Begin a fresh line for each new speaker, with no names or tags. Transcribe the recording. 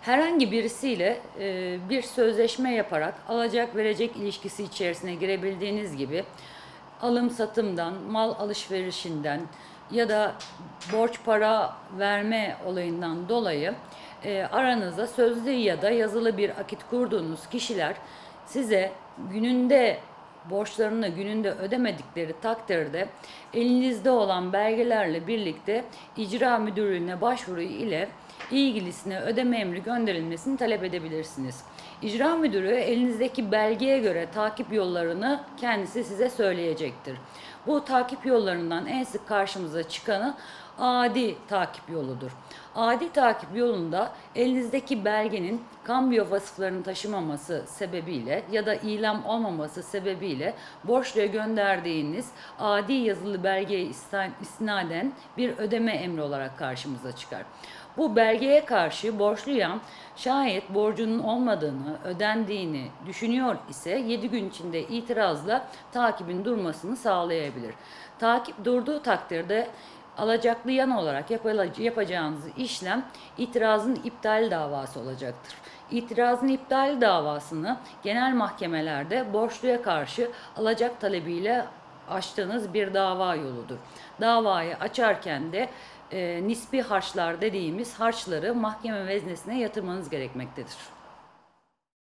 Herhangi birisiyle e, bir sözleşme yaparak alacak verecek ilişkisi içerisine girebildiğiniz gibi alım satımdan, mal alışverişinden ya da borç para verme olayından dolayı e, aranızda sözlü ya da yazılı bir akit kurduğunuz kişiler size gününde borçlarını gününde ödemedikleri takdirde elinizde olan belgelerle birlikte icra müdürlüğüne başvuru ile ilgilisine ödeme emri gönderilmesini talep edebilirsiniz. İcra müdürü elinizdeki belgeye göre takip yollarını kendisi size söyleyecektir. Bu takip yollarından en sık karşımıza çıkanı adi takip yoludur. Adi takip yolunda elinizdeki belgenin kambiyo vasıflarını taşımaması sebebiyle ya da ilam olmaması sebebiyle borçluya gönderdiğiniz adi yazılı belgeye istinaden bir ödeme emri olarak karşımıza çıkar. Bu belgeye karşı borçluyan şayet borcunun olmadığını, ödendiğini düşünüyor ise 7 gün içinde itirazla takibin durmasını sağlayabilir. Takip durduğu takdirde alacaklı yan olarak yapacağınız işlem itirazın iptal davası olacaktır. İtirazın iptal davasını genel mahkemelerde borçluya karşı alacak talebiyle açtığınız bir dava yoludur. Davayı açarken de e, nispi harçlar dediğimiz harçları mahkeme veznesine yatırmanız gerekmektedir.